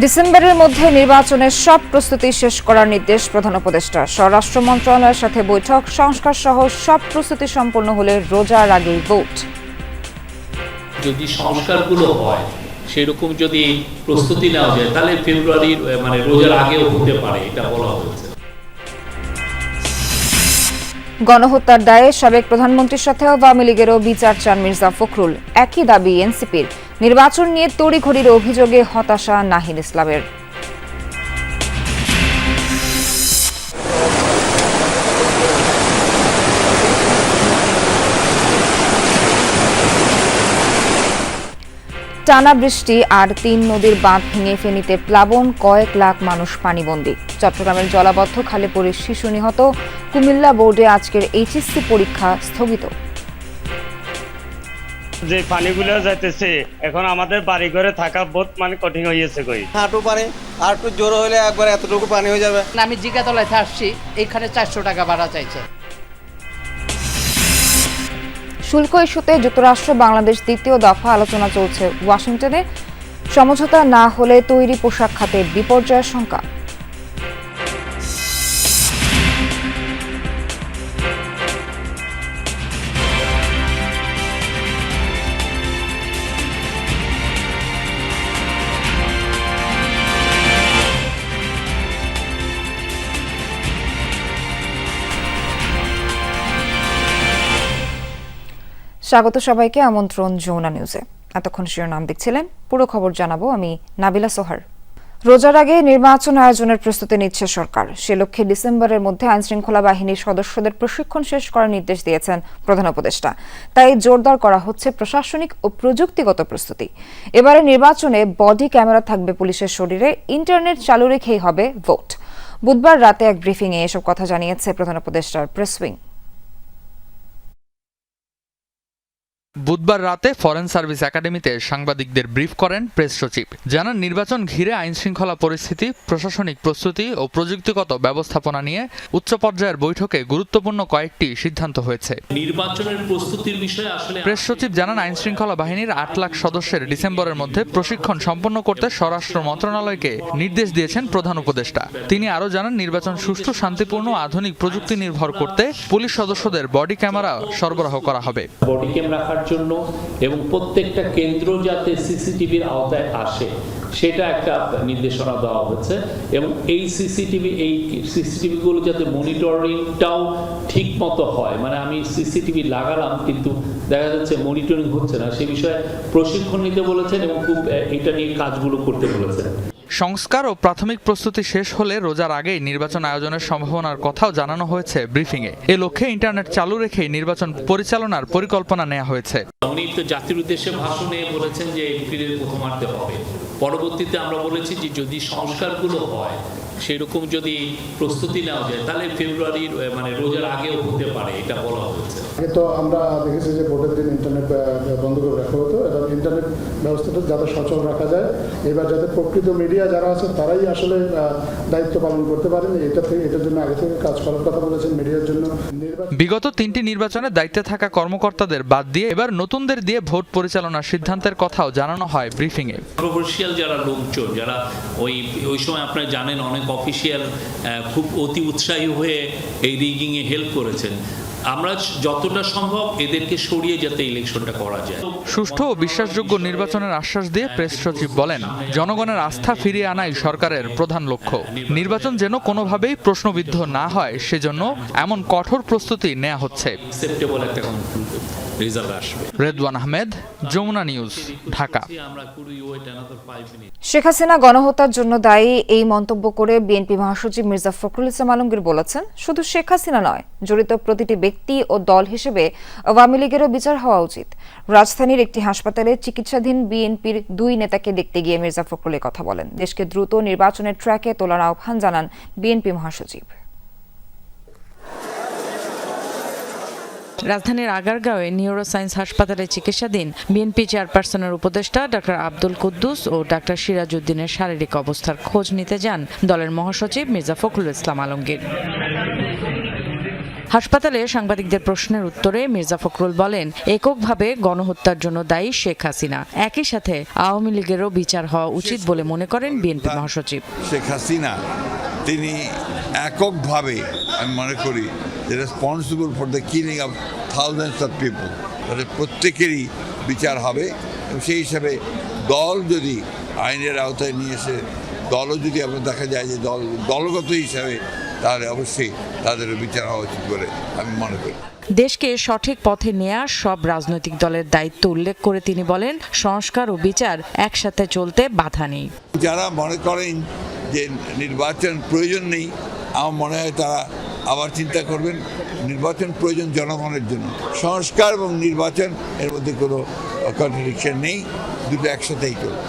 ডিসেম্বরের মধ্যে নির্বাচনের সব প্রস্তুতি শেষ করার নির্দেশ প্রধান উপদেষ্টা। স্বরাষ্ট্র মন্ত্রণালয়ের সাথে বৈঠক, সংস্কার সহ সব প্রস্তুতি সম্পন্ন হলে রোজার আগেই ভোট। যদি সংস্কারগুলো হয়, সেরকম যদি প্রস্তুতি নেওয়া যায়, তাহলে ফেব্রুয়ারির মানে রোজার আগেও হতে পারে, এটা বলা হয়েছে। গণহত্যার দায়ে সাবেক প্রধানমন্ত্রীর সাথে আওয়ামী লীগেরও বিচার চান মির্জা ফখরুল। একই দাবি এনসিপির। নির্বাচন নিয়ে তড়িঘড়ির অভিযোগে হতাশা নাহিদ ইসলামের। টানা বৃষ্টি আর তিন নদীর বাঁধ ভেঙে ফেনীতে প্লাবন কয়েক লাখ মানুষ পানিবন্দী। চট্টগ্রামের জলাবদ্ধ খালে পড়ে শিশু নিহত। কুমিল্লা বোর্ডে আজকের এইচএসসি পরীক্ষা স্থগিত। যে পানিগুলো যাইতেছে এখন আমাদের বাড়ি ঘরে থাকা বহুত মানে কঠিন হয়েছে কই। হাঁটু পারে আর একটু জোর হলে একবার এতটুকু পানি হয়ে যাবে। আমি জিগাতলাতে আসছি এখানে চারশো টাকা ভাড়া চাইছে। শুল্ক ইস্যুতে যুক্তরাষ্ট্র, বাংলাদেশ দ্বিতীয় দফা আলোচনা চলছে। ওয়াশিংটনে সমঝোতা না হলে তৈরি পোশাক খাতে বিপর্যয়ের শঙ্কা। স্বাগত সবাইকে, আমন্ত্রণ যৌনা নিউজে। এতক্ষণ শিরোনাম দেখছিলেন, পুরো খবর জানাব আমি নাবিলা সোহার। রোজার আগে নির্বাচন আয়োজনের প্রস্তুতি নিচ্ছে সরকার। সে লক্ষ্যে ডিসেম্বরের মধ্যে আইনশৃঙ্খলা বাহিনীর সদস্যদের প্রশিক্ষণ শেষ করার নির্দেশ দিয়েছেন প্রধান উপদেষ্টা। তাই জোরদার করা হচ্ছে প্রশাসনিক ও প্রযুক্তিগত প্রস্তুতি। এবারে নির্বাচনে বডি ক্যামেরা থাকবে পুলিশের শরীরে, ইন্টারনেট চালু রেখেই হবে ভোট। বুধবার রাতে এক ব্রিফিংয়ে এসব কথা জানিয়েছে প্রধান উপদেষ্টার প্রেস উইং। বুধবার রাতে ফরেন সার্ভিস একাডেমিতে সাংবাদিকদের ব্রিফ করেন প্রেস সচিব। জানান নির্বাচন ঘিরে আইন শৃঙ্খলা পরিস্থিতি প্রশাসনিক প্রস্তুতি ও প্রযুক্তিগত ব্যবস্থাপনা নিয়ে উচ্চ পর্যায়ের বৈঠকে গুরুত্বপূর্ণ কয়েকটি সিদ্ধান্ত হয়েছে। নির্বাচনের প্রস্তুতির বিষয়ে আসলে প্রেস সচিব জানান আইন শৃঙ্খলা বাহিনীর আট লাখ সদস্যের ডিসেম্বরের মধ্যে প্রশিক্ষণ সম্পন্ন করতে স্বরাষ্ট্র মন্ত্রণালয়কে নির্দেশ দিয়েছেন প্রধান উপদেষ্টা। তিনি আরও জানান নির্বাচন সুষ্ঠু শান্তিপূর্ণ আধুনিক প্রযুক্তি নির্ভর করতে পুলিশ সদস্যদের বডি ক্যামেরা সরবরাহ করা হবে। বডি ক্যাম রাখার জন্য এবং প্রত্যেকটা কেন্দ্র যাতে সিসিটিভির আওতায় আসে, সেটা একটা নির্দেশনা দেওয়া হচ্ছে এবং এই সিসিটিভি, এই সিসিটিভিগুলো যাতে মনিটরিংটাও ঠিক মতো হয় মানে আমি সিসিটিভি লাগালাম কিন্তু দেখা যাচ্ছে মনিটরিং হচ্ছে না, সে বিষয়ে প্রশিক্ষণ নিতে বলেছেন এবং খুব এটা নিয়ে কাজগুলো করতে বলেছেন। সংস্কার ও প্রাথমিক প্রস্তুতি শেষ হলে রোজার আগেই নির্বাচন আয়োজনের সম্ভাবনার কথাও জানানো হয়েছে ব্রিফিংয়ে। এ লক্ষ্যে ইন্টারনেট চালু রেখেই নির্বাচন পরিচালনার পরিকল্পনা নেওয়া হয়েছে। উনি তো জাতির উদ্দেশ্যে ভাষণে বলেছেন যে এপ্রিলের প্রথমার্ধে হবে। পরবর্তীতে আমরা বলেছি যে যদি সংস্কারগুলো হয় সেরকম যদি প্রস্তুতি নেওয়া যায় তাহলে ফেব্রুয়ারির মানে রোজার আগেও হতে পারে এটা বলা হয়েছে। আগে তো আমরা দেখেছি যে ভোটের দিন ইন্টারনেট বন্ধ করে রাখা হতো এবং ইন্টারনেট ব্যবস্থাটা যাতে সচল রাখা যায় এবার যাতে প্রকৃত মিডিয়া যারা আছে তারাই আসলে দায়িত্ব পালন করতে পারেন এটা থেকে এটার জন্য আগে থেকে কাজ করার কথা বলেছেন মিডিয়ার জন্য। বিগত তিনটি নির্বাচনে দায়িত্বে থাকা কর্মকর্তাদের বাদ দিয়ে এবার নতুনদের দিয়ে ভোট পরিচালনার সিদ্ধান্তের কথাও জানানো হয় ব্রিফিংয়ে কন্ট্রোভার্সিয়াল যারা লোকজন যারা ওই ওই সময় আপনারা জানেন অনেক অফিসিয়াল খুব অতি উৎসাহী হয়ে এই রিগিংয়ে হেল্প করেছেন। আমরা যতটা সম্ভব এদেরকে সরিয়ে যাতে ইলেকশনটা করা যায়। সুষ্ঠু ও বিশ্বাসযোগ্য নির্বাচনের আশ্বাস দিয়ে প্রেস সচিব বলেন জনগণের আস্থা ফিরিয়ে আনাই সরকারের প্রধান লক্ষ্য। নির্বাচন যেন কোনোভাবেই প্রশ্নবিদ্ধ না হয় সেজন্য এমন কঠোর প্রস্তুতি নেওয়া হচ্ছে। একটা রেদওয়ান আহমেদ যমুনা নিউজ ঢাকা। শেখ হাসিনা গণহত্যার জন্য দায়ী এই মন্তব্য করে বিএনপি মহাসচিব মির্জা ফখরুল ইসলাম আলমগীর বলেছেন শুধু শেখ হাসিনা নয় জড়িত প্রতিটি ব্যক্তি ও দল হিসেবে আওয়ামী লীগেরও বিচার হওয়া উচিত। রাজধানীর একটি হাসপাতালে চিকিৎসাধীন বিএনপির দুই নেতাকে দেখতে গিয়ে মির্জা ফখরুল কথা বলেন। দেশকে দ্রুত নির্বাচনের ট্র্যাকে তোলার আহ্বান জানান বিএনপি মহাসচিব। রাজধানীর আগারগাঁওয়ে নিউরোসায়েন্স হাসপাতালে চিকিৎসাধীন বিএনপি চেয়ারপারসনের উপদেষ্টা ডাক্তার আব্দুল কুদ্দুস ও ডাক্তার সিরাজউদ্দিনের শারীরিক অবস্থার খোঁজ নিতে যান দলের মহাসচিব মির্জা ফখরুল ইসলাম আলমগীর। হাসপাতালে সাংবাদিকদের প্রশ্নের উত্তরে মির্জা ফখরুল বলেন, এককভাবে গণহত্যার জন্য দায়ী শেখ হাসিনা। একই সাথে আওয়ামী লীগেরও বিচার হওয়া উচিত বলে মনে করেন বিএনপি মহাসচিব। শেখ হাসিনা, তিনি এককভাবে, আমি মনে করি responsible for the killing of thousands of people তাদের প্রত্যেকেরই বিচার হবে। সেই হিসাবে দল যদি আইনের আওতায় নিয়ে এসে, দলও যদি আপনার দেখা যায় যে দল দলগত হিসাবে তাহলে অবশ্যই তাদেরও বিচার হওয়া উচিত বলে আমি মনে করি। দেশকে সঠিক পথে নেয়া সব রাজনৈতিক দলের দায়িত্ব উল্লেখ করে তিনি বলেন সংস্কার ও বিচার একসাথে চলতে বাধা নেই। যারা মনে করেন যে নির্বাচন প্রয়োজন নেই আমার মনে হয় তারা আবার চিন্তা করবেন নির্বাচন প্রয়োজন জনগণের জন্য। সংস্কার এবং নির্বাচন এর মধ্যে কোনো কন্ট্রাডিকশন নেই দুটো একসাথেই চলবে।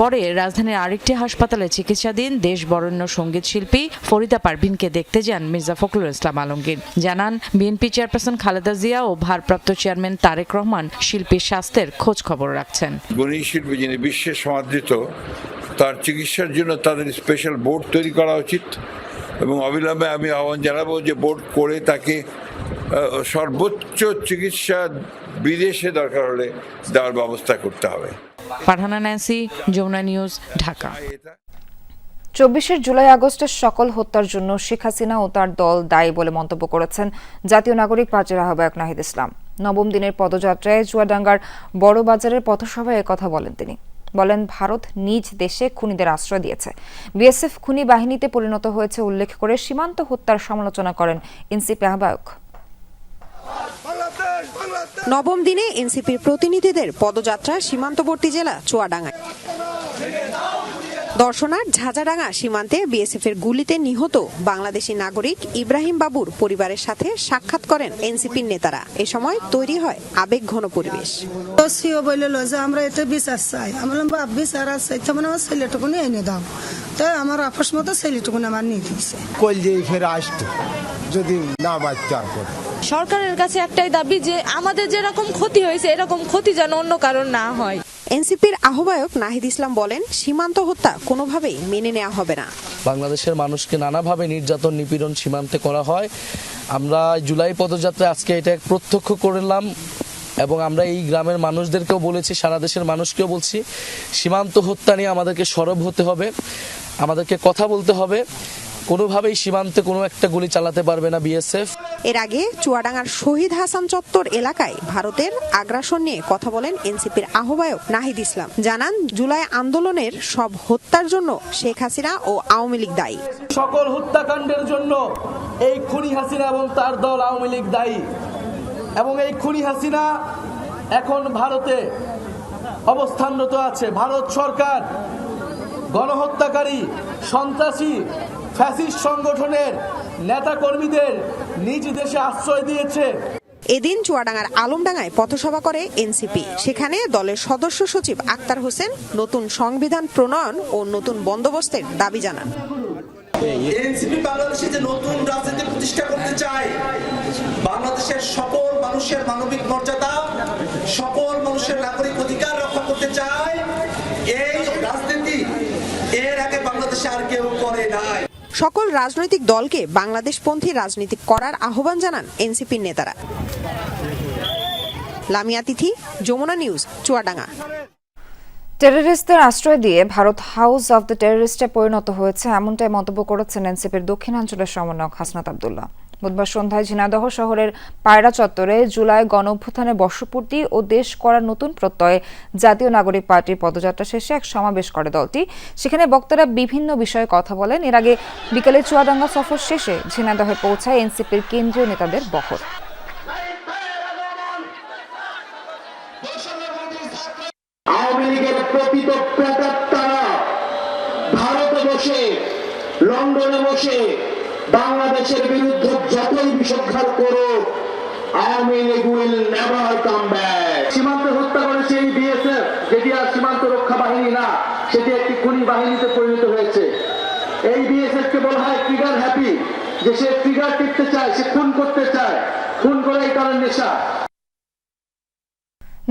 পরে রাজধানীর আরেকটি হাসপাতালে চিকিৎসাধীন দেশ বরেণ্য সংগীত শিল্পী ফরিদা পারভিনকে দেখতে যান মির্জা ফখরুল ইসলাম আলমগীর। জানান, বিএনপি চেয়ারপারসন খালেদা জিয়া ও ভারপ্রাপ্ত চেয়ারম্যান তারেক রহমান শিল্পীর স্বাস্থ্যের খোঁজ খবর রাখছেন। শিল্পী যিনি বিশ্বে সমাদৃত, তার চিকিৎসার জন্য তাদের স্পেশাল বোর্ড তৈরি করা উচিত এবং অবিলম্বে আমি আহ্বান জানাব যে বোর্ড করে তাকে সর্বোচ্চ চিকিৎসা বিদেশে দরকার হলে দেওয়ার ব্যবস্থা করতে হবে। Farhana Nancy, Jamuna news, Dhaka. চব্বিশের জুলাই আগস্টের সকল হত্যার জন্য শেখ হাসিনা ও তার দল দায়ী বলে মন্তব্য করেছেন জাতীয় নাগরিক পার্টির আহ্বায়ক নাহিদ ইসলাম। নবম দিনের পদযাত্রায় চুয়াডাঙ্গার বড় বাজারের পথসভায় কথা বলেন তিনি। বলেন, ভারত নিজ দেশে খুনিদের আশ্রয় দিয়েছে। বিএসএফ খুনি বাহিনীতে পরিণত হয়েছে উল্লেখ করে সীমান্ত হত্যার সমালোচনা করেন এনসিপি আহ্বায়ক। নবম দিনে এনসিপির প্রতিনিধিদের পদযাত্রা সীমান্তবর্তী জেলা চুয়াডাঙ্গায়। দর্শনার ঝাঁঝাডাঙ্গা সীমান্তে বিএসএফ এর গুলিতে নিহত বাংলাদেশি নাগরিক ইব্রাহিম বাবুর পরিবারের সাথে সাক্ষাৎ করেন এনসিপির নেতারা। এ সময় তৈরি হয় আবেগ ঘন পরিবেশ। সিও বলল যে আমরা এতে বিচার চাই। আমরা বললাম, বাপ বিচার আর চাইতে মানে আমার ছেলেটুকুনি এনে দাও। তাই আমার আপস মতো ছেলেটুকুনি আমার নিয়ে দিয়েছে কল দিয়ে ফেরে আসতো যদি না বাঁচতে আর করে সরকারের কাছে একটাই দাবি যে আমাদের যেরকম ক্ষতি হয়েছে এরকম ক্ষতি যেন অন্য কারণ না হয়। এনসিপির আহ্বায়ক নাহিদ ইসলাম বলেন সীমান্ত হত্যা কোনোভাবেই মেনে নেওয়া হবে না। বাংলাদেশের মানুষকে নানাভাবে নির্যাতন নিপীড়ন সীমান্তে করা হয়। আমরা জুলাই পদযাত্রায় আজকে এটা প্রত্যক্ষ করলাম এবং আমরা এই গ্রামের মানুষদেরকেও বলেছি সারা দেশের মানুষকেও বলছি সীমান্ত হত্যা নিয়ে আমাদেরকে সরব হতে হবে আমাদেরকে কথা বলতে হবে। কোনোভাবেই সীমান্তে কোনো একটা গুলি চালাতে পারবে না বিএসএফ। এর আগে চুয়াডাঙ্গার শহীদ হাসান চত্বর এলাকায় ভারতের আগ্রাসন নিয়ে কথা বলেন এনসিপির আহ্বায়ক নাহিদ ইসলাম। জানান জুলাই আন্দোলনের সব হত্যার জন্য শেখ হাসিনা ও আওয়ামী লীগ দায়ী। সকল হত্যাকাণ্ডের জন্য এই খুনি হাসিনা এবং তার দল আওয়ামী লীগ দায়ী। এবং এই খুনি হাসিনা এখন ভারতে অবস্থানরত আছে। ভারত সরকার গণহত্যাকারী সন্ত্রাসী ফ্যাসিস্ট সংগঠনের নেতাকর্মীদের নিজ দেশে আশ্রয় দিয়েছে। এদিন চুয়াডাঙ্গার আলমডাঙ্গায় পথসভা করে এনসিপি। সেখানে দলের সদস্য সচিব আক্তার হোসেন নতুন সংবিধান প্রণয়ন ও নতুন বন্দোবস্তের দাবি জানান। এনসিপি বাংলাদেশে যে নতুন রাজনীতি প্রতিষ্ঠা করতে চায় বাংলাদেশের সকল মানুষের মানবিক মর্যাদা সকল মানুষের নাগরিক অধিকার রক্ষা করতে চায় এই রাজনীতি এর আগে বাংলাদেশে আর কেউ করে নাই। সকল রাজনৈতিক দলকে বাংলাদেশপন্থী রাজনীতি করার আহ্বান জানান এনসিপির নেতারা। লামিয়া তিথি, যমুনা নিউজ, চুয়াডাঙ্গা। টেররিস্টদের আশ্রয় দিয়ে ভারত হাউস অব দ্য টেররিস্টে পরিণত হয়েছে এমনটাই মন্তব্য করেছেন এনসিপির দক্ষিণাঞ্চলের সমন্বয়ক হাসনাত আবদুল্লাহ। বুধবার সন্ধ্যায় ঝিনাদহ শহরের পায়রা চত্বরে জুলাই গণ অভ্যুত্থানের বর্ষপূর্তি ও দেশ করার নতুন প্রত্যয়ে জাতীয় নাগরিক পার্টির পদযাত্রা শেষে এক সমাবেশ করে দলটি। সেখানে বক্তারা বিভিন্ন বিষয়ে কথা বলেন। এর আগে বিকেলে চুয়াডাঙ্গা সফর শেষে ঝিনাদহে পৌঁছায় এনসিপির কেন্দ্রীয় নেতাদের বহর। লন্ডনে বসে বাংলাদেশের বিরুদ্ধে যতই বিষোদ্ধার করুক Awami League will never come back সীমান্তে হত্যা করেছে এই বিএসএফ যেটি আর সীমান্ত রক্ষা বাহিনী না সেটি একটি খুনি বাহিনীতে পরিণত হয়েছে। এই বিএসএফ কে বলা হয় ট্রিগার হ্যাপি যে সে ট্রিগার টিপতে চায় সে খুন করতে চায়। খুন করাই তার নেশা।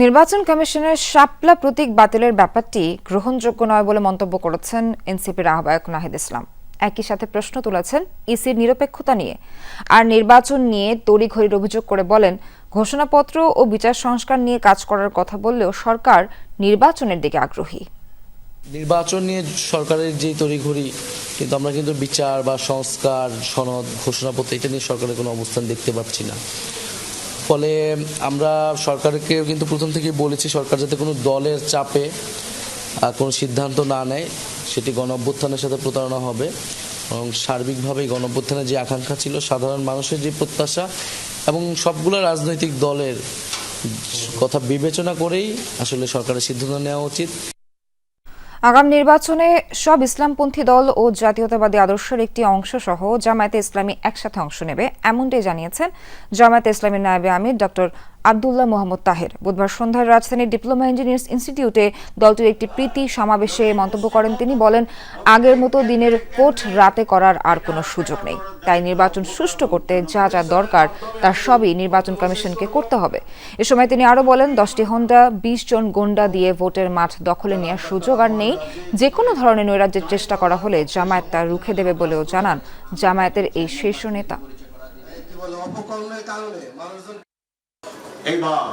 নির্বাচন কমিশনের শাপলা প্রতীক বাতিলের ব্যাপারটি গ্রহণযোগ্য নয় বলে মন্তব্য করেছেন এনসিপির আহ্বায়ক নাহিদ ইসলাম। একই সাথে প্রশ্ন তুলেছেন ইসির নিরপেক্ষতা নিয়ে। আর নির্বাচন নিয়ে তড়িঘড়ির অভিযোগ করে বলেন, ঘোষণাপত্র ও বিচার সংস্কার নিয়ে কাজ করার কথা বললেও সরকার নির্বাচনের দিকে আগ্রহী। নির্বাচন নিয়ে সরকারের যে তড়িঘড়ি, কিন্তু আমরা কিন্তু বিচার বা সংস্কার, সনদ, ঘোষণাপত্র, এটা নিয়ে সরকারের কোনো অবস্থান দেখতে পাচ্ছি না। ফলে আমরা সরকারকে কিন্তু প্রথম থেকেই বলেছি, সরকার যাতে কোনো দলের চাপে কোনো সিদ্ধান্ত না নেয়, সেটি গণ সাথে প্রতারণা হবে। এবং সার্বিকভাবে গণ যে আকাঙ্ক্ষা ছিল, সাধারণ মানুষের যে প্রত্যাশা এবং সবগুলো রাজনৈতিক দলের কথা বিবেচনা করেই আসলে সরকারের সিদ্ধান্ত নেওয়া উচিত। আগাম নির্বাচনে সব ইসলামপন্থী দল ও জাতীয়তাবাদী আদর্শের একটি অংশ সহ জামায়াতে ইসলামী একসাথে অংশ নেবে, এমনটাই জানিয়েছেন জামায়াতে ইসলামী নায়েবে আমির ডক্টর আবদুল্লাহ মোহাম্মদ তাহের। বুধবার সন্ধ্যায় রাজধানীর ডিপ্লোমা ইঞ্জিনিয়ার্স ইনস্টিটিউটে দলটির একটি প্রীতি সমাবেশে মন্তব্য করেন তিনি, বলেন, আগের মতো দিনের ভোট রাতে করার আর কোনো সুযোগ নেই। তাই নির্বাচন সুষ্ঠু করতে যা যা দরকার, তার সবই নির্বাচন কমিশনকে করতে হবে। এ সময় তিনি আরও বলেন, দশটি হন্ডা, বিশ জন গোন্ডা দিয়ে ভোটের মাঠ দখলে নেওয়ার সুযোগ আর নেই। যে কোনো ধরনের নৈরাজ্যের চেষ্টা করা হলে জামায়াত তা রুখে দেবে বলেও জানান জামায়াতের এই শীর্ষ নেতা। এইবার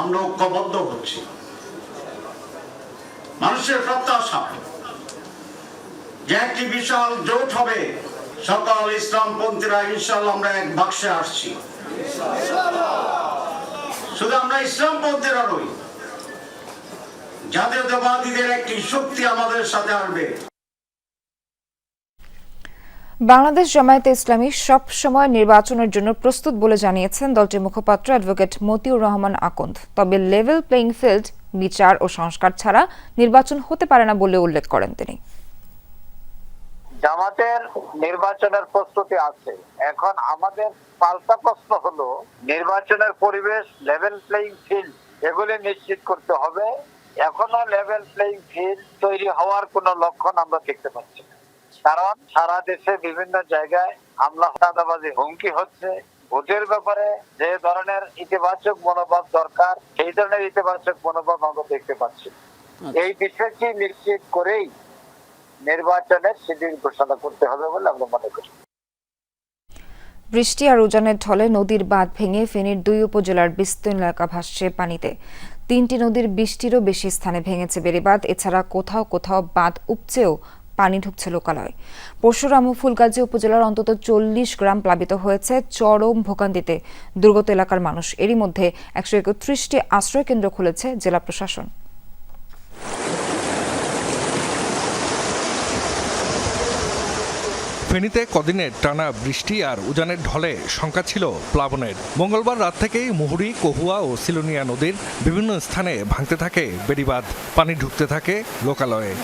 আমরা ঐক্যবদ্ধ হচ্ছি। মানুষের প্রত্যাশা। যে একটি বিশাল জোট হবে, সকল ইসলামপন্থীরা ইনশাল্লাহ আমরা এক বাক্সে আসছি। শুধু আমরা ইসলামপন্থীরা নই, জাতীয়তাবাদীদের একটি শক্তি আমাদের সাথে আসবে। বাংলাদেশ জামায়াতে ইসলামী সব সময় নির্বাচনের জন্য প্রস্তুত বলে জানিয়েছেন দলটির মুখপাত্র অ্যাডভোকেট মতিউর রহমান আকন্দ। তবে লেভেল প্লেইং ফিল্ড বিচার ও সংস্কার ছাড়া নির্বাচন হতে পারে না বলে উল্লেখ করেন তিনি। জামাতের নির্বাচনের প্রস্তুতি আছে। এখন আমাদের পাল্টা প্রশ্ন হলো, নির্বাচনের পরিবেশ লেভেল প্লেইং ফিল্ড এগুলি নিশ্চিত করতে হবে। এখনও লেভেল প্লেইং ফিল্ড তৈরি হওয়ার কোনো লক্ষণ আমরা দেখতে পাচ্ছি না। কারণ সারা দেশে বিভিন্ন জায়গায় হামলা চাঁদাবাজি হুমকি হচ্ছে। ভোটের ব্যাপারে যে ধরনের ইতিবাচক মনোভাব দরকার সেই ধরনের ইতিবাচক মনোভাব আমরা দেখতে পাচ্ছি। এই বিষয়টি নিশ্চিত করেই নির্বাচনের শিডিউল ঘোষণা করতে হবে বলে আমরা মনে করি। বৃষ্টি আর উজানের ঢলে নদীর বাঁধ ভেঙে ফেনীর দুই উপজেলার বিস্তীর্ণ এলাকা ভাসছে পানিতে। তিনটি নদীর বৃষ্টিরও বেশি স্থানে ভেঙেছে বেড়িবাঁধ। এছাড়া কোথাও কোথাও বাঁধ উপচেও পানি ঢুকছে লোকালয়। পরশুরাম ও ফুলগাজী উপজেলার অন্তত চল্লিশ গ্রাম প্লাবিত হয়েছে চরম ভোগান্তিতে দুর্গত এলাকার মানুষ। এরই মধ্যে একশো একত্রিশটি আশ্রয় কেন্দ্র খুলেছে জেলা প্রশাসন। ফেনীতে কদিনের টানা বৃষ্টি আর উজানের ঢলে শঙ্কা ছিল প্লাবনের। মঙ্গলবার রাত থেকেই মুহুরী, কহুয়া ও সিলোনিয়া নদীর বিভিন্ন স্থানে ভাঙতে থাকে বেড়িবাঁধ। পানি ঢুকতে থাকে লোকালয়ে।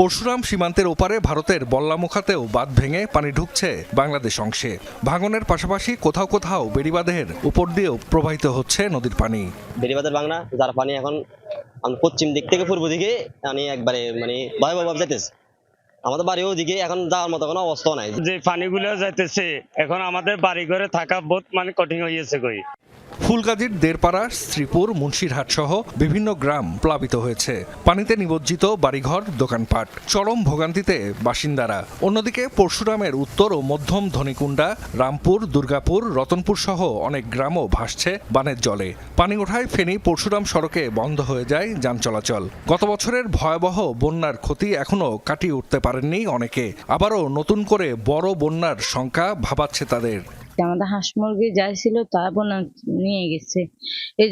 পরশুরাম সীমান্তের ওপারে ভারতের বল্লামুখাতেও বাঁধ ভেঙে পানি ঢুকছে বাংলাদেশ অংশে। ভাঙনের পাশাপাশি কোথাও কোথাও বেড়িবাঁধের উপর দিয়েও প্রবাহিত হচ্ছে নদীর পানি। বেড়িবাঁধের বাংলা যার পানি এখন পশ্চিম দিক থেকে পূর্ব দিকে মানে একবারে মানে ভয়াবহ ভাবে যাইতেছে। আমাদের বাড়ি ওদিকে এখন যাওয়ার মতো কোনো অবস্থা নাই। যে পানিগুলো যাইতেছে এখন আমাদের বাড়ি ঘরে থাকা বহুত মানে কঠিন হয়ে গেছে কই। ফুলগাজীর দেরপাড়া শ্রীপুর, মুন্সিরহাট সহ বিভিন্ন গ্রাম প্লাবিত হয়েছে। পানিতে নিমজ্জিত বাড়িঘর, দোকানপাট, চরম ভোগান্তিতে বাসিন্দারা। অন্যদিকে পরশুরামের উত্তর ও মধ্যম ধনিকুণ্ডা, রামপুর, দুর্গাপুর, রতনপুর সহ অনেক গ্রামও ভাসছে বানের জলে। পানি ওঠায় ফেনী পরশুরাম সড়কে বন্ধ হয়ে যায় যান চলাচল। গত বছরের ভয়াবহ বন্যার ক্ষতি এখনও কাটিয়ে উঠতে পারেননি অনেকে। আবারও নতুন করে বড় বন্যার শঙ্কা ভাবাচ্ছে তাদের। আমাদের হাঁস মুরগি যাই ছিল তা বোনা নিয়ে গেছে। এই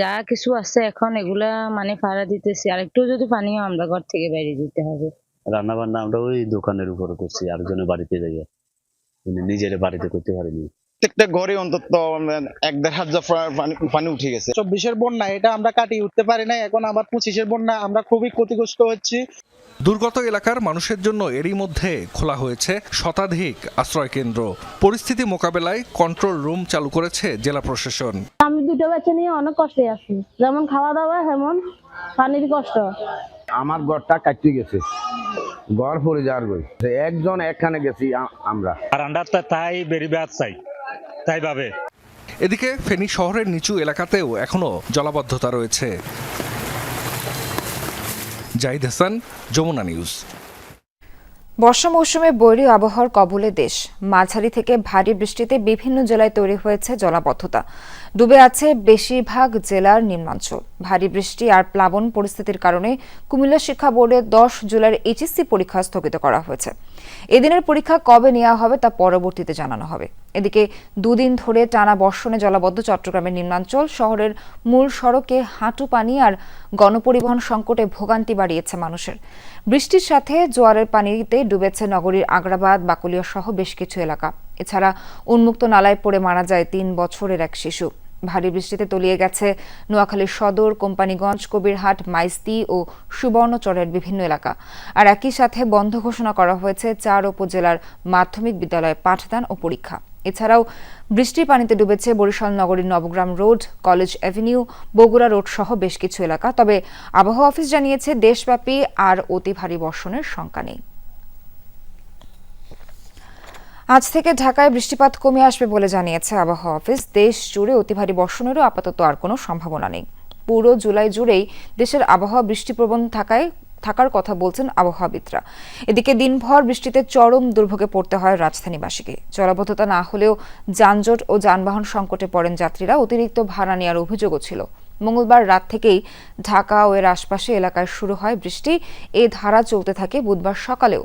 যা কিছু আছে এখন এগুলা মানে ফাড়া দিতেছি। আর একটু যদি পানিও আমরা ঘর থেকে বাইরে দিতে হবে। রান্না বান্না আমরা ওই দোকানের উপরে করছি। আর আরেকজনের বাড়িতে যাই মানে নিজের বাড়িতে করতে পারিনি। প্রত্যেকটা ঘরে অন্তত এক দেড় হাজার পানি- পানি উঠে গেছে। চব্বিশের বন্যা এটা আমরা কাটিয়ে উঠতে পারি না এখন আবার পঁচিশের বন্যা আমরা খুবই ক্ষতিগ্রস্ত হচ্ছি। দুর্গত এলাকার মানুষের জন্য এরই মধ্যে খোলা হয়েছে শতাধিক আশ্রয় কেন্দ্র। পরিস্থিতি মোকাবেলায় কন্ট্রোল রুম চালু করেছে জেলা প্রশাসন। আমি দুটো বাচ্চা নিয়ে অনেক কষ্টে আছি। যেমন খাওয়া দাওয়া তেমন পানির কষ্ট। আমার ঘরটা কাটতে গেছে। ঘর পড়ে যাওয়ার গই। একজন একখানে গেছি আমরা। আর আমরা তো তাই বেরিবাদ চাই। তাই ভাবে। এদিকে ফেনী শহরের নিচু এলাকাতেও এখনও জলাবদ্ধতা রয়েছে। জাহিদ হাসান যমুনা নিউজ। বর্ষা মৌসুমে বৈরী আবহাওয়ার কবলে দেশ। মাঝারি থেকে ভারী বৃষ্টিতে বিভিন্ন জেলায় তৈরি হয়েছে জলাবদ্ধতা। ডুবে আছে বেশিরভাগ জেলার নিম্নাঞ্চল। ভারী বৃষ্টি আর প্লাবন পরিস্থিতির কারণে কুমিল্লা শিক্ষা বোর্ডের দশ জুলাইয়ের এইচএসসি পরীক্ষা স্থগিত করা হয়েছে। এদিনের পরীক্ষা কবে নেওয়া হবে তা পরবর্তীতে জানানো হবে। এদিকে দুদিন ধরে টানা বর্ষণে জলাবদ্ধ চট্টগ্রামের নিম্নাঞ্চল। শহরের মূল সড়কে হাঁটু পানি আর গণপরিবহন সংকটে ভোগান্তি বাড়িয়েছে মানুষের। বৃষ্টির সাথে জোয়ারের পানিতে ডুবেছে নগরীর আগ্রাবাদ, বাকুলিয়া সহ বেশ কিছু এলাকা। এছাড়া উন্মুক্ত নালায় পড়ে মারা যায় তিন বছরের এক শিশু। ভারী বৃষ্টিতে তলিয়ে গেছে নোয়াখালীর সদর, কোম্পানিগঞ্জ, কবিরহাট, মাইস্তি ও সুবর্ণচরের বিভিন্ন এলাকা। আর একই সাথে বন্ধ ঘোষণা করা হয়েছে চার উপজেলার মাধ্যমিক বিদ্যালয়ে পাঠদান ও পরীক্ষা। এছাড়াও বৃষ্টির পানিতে ডুবেছে বরিশাল নগরীর Nabagram road, college avenue Bogura road সহ বেশ কিছু এলাকা। তবে আবহাওয়া অফিস জানিয়েছে, দেশব্যাপী আর অতি ভারী বর্ষণের শঙ্কা নেই। আজ থেকে ঢাকায় বৃষ্টিপাত কমে আসবে বলে জানিয়েছে আবহাওয়া অফিস। দেশ জুড়ে অতি ভারী বর্ষণেরও আপাতত আর কোনো সম্ভাবনা নেই। পুরো জুলাই জুড়েই দেশের আবহাওয়া বৃষ্টিপ্রবণ থাকায় থাকার কথা বলছেন আবহাওয়াবিদরা। এদিকে দিনভর বৃষ্টিতে চরম দুর্ভোগে পড়তে হয় রাজধানীবাসীকে। জলাবদ্ধতা না হলেও যানজট ও যানবাহন সংকটে পড়েন যাত্রীরা, অতিরিক্ত ভাড়া নেওয়ার অভিযোগও ছিল। মঙ্গলবার রাত থেকেই ঢাকা ও এর আশপাশে এলাকায় শুরু হয় বৃষ্টি। এ ধারা চলতে থাকে বুধবার সকালেও।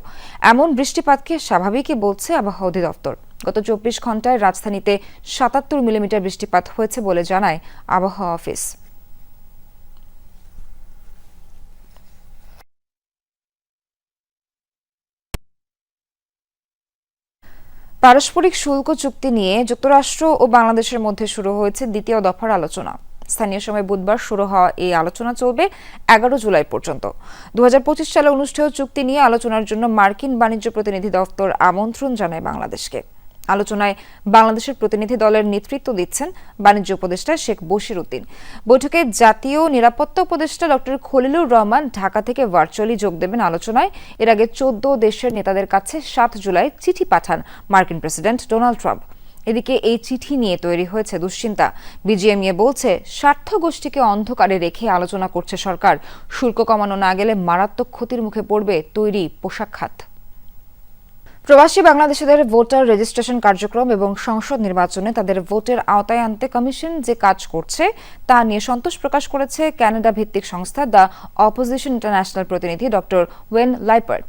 এমন বৃষ্টিপাতকে স্বাভাবিকই বলছে আবহাওয়া অধিদপ্তর। গত চব্বিশ ঘন্টায় রাজধানীতে সাতাত্তর মিলিমিটার বৃষ্টিপাত হয়েছে বলে জানায় আবহাওয়া অফিস। পারস্পরিক শুল্ক চুক্তি নিয়ে যুক্তরাষ্ট্র ও বাংলাদেশের মধ্যে শুরু হয়েছে দ্বিতীয় দফার আলোচনা। স্থানীয় সময় বুধবার শুরু হওয়া এই আলোচনা চলবে এগারো জুলাই পর্যন্ত। দু হাজার পঁচিশ সালে অনুষ্ঠেয় চুক্তি নিয়ে আলোচনার জন্য মার্কিন বাণিজ্য প্রতিনিধি দপ্তর আমন্ত্রণ জানায় বাংলাদেশকে। আলোচনায় বাংলাদেশের প্রতিনিধি দলের নেতৃত্ব দিচ্ছেন বাণিজ্য উপদেষ্টা শেখ বশির উদ্দিন বৈঠকে জাতীয় নিরাপত্তা উপদেষ্টা ডক্টর খলিলুর রহমান ঢাকা থেকে ভার্চুয়ালি যোগ দেবেন আলোচনায়। এর আগে চোদ্দ দেশের নেতাদের কাছে সাত জুলাই চিঠি পাঠান মার্কিন প্রেসিডেন্ট ডোনাল্ড ট্রাম্প। এদিকে এই চিঠি নিয়ে তৈরি হয়েছে দুশ্চিন্তা। বিজিএমইএ বলছে, স্বার্থ গোষ্ঠীকে অন্ধকারে রেখে আলোচনা করছে সরকার। শুল্ক কমানো না গেলে মারাত্মক ক্ষতির মুখে পড়বে তৈরি পোশাক খাত। প্রবাসী বাংলাদেশিদের ভোটার রেজিস্ট্রেশন কার্যক্রম এবং সংসদ নির্বাচনে তাদের ভোটের আওতায় আনতে কমিশন যে কাজ করছে, তা নিয়ে সন্তোষ প্রকাশ করেছে কানাডা ভিত্তিক সংস্থা দ্য অপোজিশন ইন্টারন্যাশনাল প্রতিনিধি ডক্টর ওয়েন লাইপার্ট।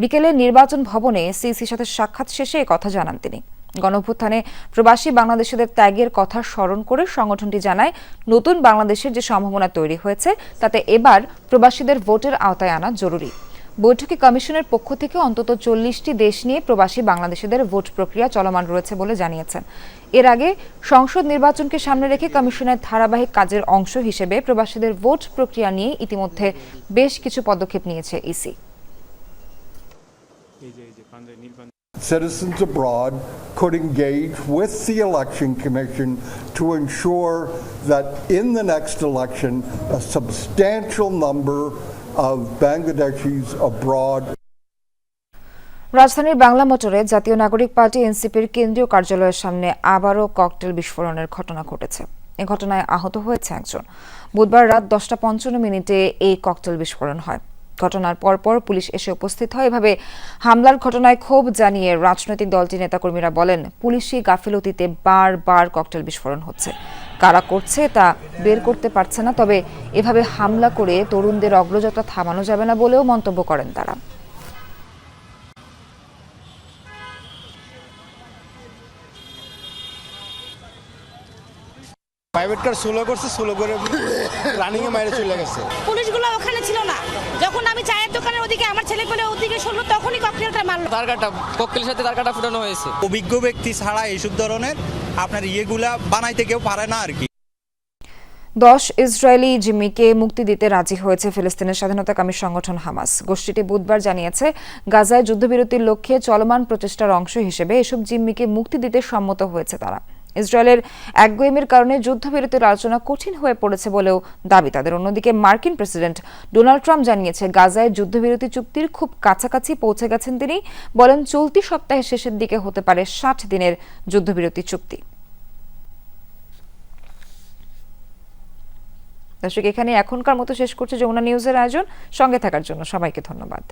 বিকেলে নির্বাচন ভবনে সিইসির সাথে সাক্ষাৎ শেষে কথা জানান তিনি। গণঅভ্যুত্থানে প্রবাসী বাংলাদেশিদের ত্যাগের কথা স্মরণ করে সংগঠনটি জানায়, নতুন বাংলাদেশের যে সম্ভাবনা তৈরি হয়েছে, তাতে এবার প্রবাসীদের ভোটের আওতায় আনা জরুরি। বৈঠকে কমিশনের পক্ষ থেকে অন্তত চল্লিশটি দেশ নিয়ে প্রবাসী বাংলাদেশিদের ভোট প্রক্রিয়া চলমান রয়েছে বলে জানিয়েছেন। এর আগে সংসদ নির্বাচনকে সামনে রেখে কমিশনের ধারাবাহিক কাজের অংশ হিসেবে প্রবাসীদের ভোট প্রক্রিয়া নিয়ে ইতিমধ্যে বেশ কিছু পদক্ষেপ নিয়েছে EC. Citizens abroad could engage with the Election Commission to ensure that in the next election, a substantial number of Bangladeshis abroad. রাজধানীর বাংলা মোটরে জাতীয় নাগরিক পার্টি এনসিপির কেন্দ্রীয় কার্যালয়ের সামনে আবারও ককটেল বিস্ফোরণের ঘটনা ঘটেছে। এ ঘটনায় আহত হয়েছে একজন। বুধবার রাত দশটা পঞ্চান্ন মিনিটে এই ককটেল বিস্ফোরণ হয়। ঘটনার পরপর পুলিশ এসে উপস্থিত হয়। এভাবে হামলার ঘটনায় ক্ষোভ জানিয়ে রাজনৈতিক দলটির নেতাকর্মীরা বলেন, পুলিশি গাফিলতিতে বারবার ককটেল বিস্ফোরণ হচ্ছে। কারা করছে তা বের করতে পারছে না তবে এভাবে হামলা করে তরুণদের অগ্রযাত্রা থামানো যাবে না বলেও মন্তব্য করেন তারা। প্রাইভেট কার সোলো করছে সোলো করে রানিং এ মাইরে চলে গেছে। পুলিশগুলো ওখানে ছিল না। যখন আমি চায়ের দোকানের ওদিকে আমার ছেলে পেলে ওদিকে শুনলো তখনই ককটেলটা মারলো। তারকাটা ককটেলের সাথে তারকাটা ফুটানো হয়েছে। অভিজ্ঞ ব্যক্তি ছাড়া এইসব ধরনের আপনার ইয়েগুলা বানাইতে কেউ পারে না আর কি। দশ ইসরায়েলি জিম্মিকে মুক্তি দিতে রাজি হয়েছে ফিলিস্তিনের স্বাধীনতাকামী সংগঠন হামাস। গোষ্ঠীটি বুধবার জানিয়েছে, গাজায় যুদ্ধবিরতির লক্ষ্যে চলমান প্রচেষ্টার অংশ হিসেবে এসব জিম্মিকে মুক্তি দিতে সম্মত হয়েছে তারা। ইসরায়েলের একগুয়েমির কারণে যুদ্ধবিরতির আলোচনা কঠিন হয়ে পড়েছে বলেও দাবি তাদের। অন্যদিকে মার্কিন প্রেসিডেন্ট ডোনাল্ড ট্রাম্প জানিয়েছে, গাজায় যুদ্ধবিরতি চুক্তির খুব কাছাকাছি পৌঁছে গেছেন তিনি। বলেন, চলতি সপ্তাহের শেষের দিকে হতে পারে ষাট দিনের যুদ্ধবিরতি চুক্তি। দর্শক এখানে এখনকার মতো শেষ করছে যমুনা নিউজের আয়োজন। সঙ্গে থাকার জন্য সবাইকে ধন্যবাদ।